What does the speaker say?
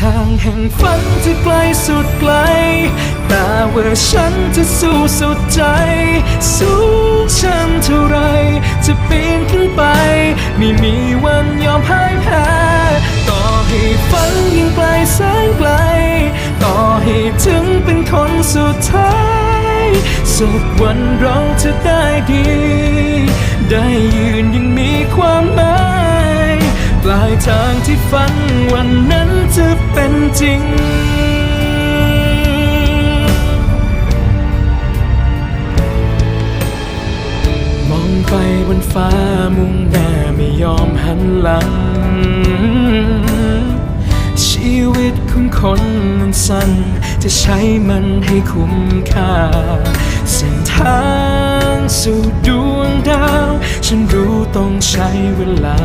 ทางแห่งฝันที่ไกลสุดไกล แต่ว่าฉันจะสู้สุดใจ สูงชันเท่าไร จะปีนขึ้นไป ไม่มีวันยอมพ่ายแพ้ต่อให้ฝันยิ่งไกลแสนไกล ต่อให้ถึงเป็นคนสุดท้าย สุดวันเราจะได้ดี ได้ยืนยังมีความหมาย ปลายทางที่ฝันวันนั้น จะเป็นจริง มองไปบนฟ้ามุ่งหน้าไม่ยอมหันหลัง ชีวิตของคนมันสั้น จะใช้มันให้คุ้มค่า เส้นทางสู่ดวงดาว ฉันรู้ต้องใช้เวลา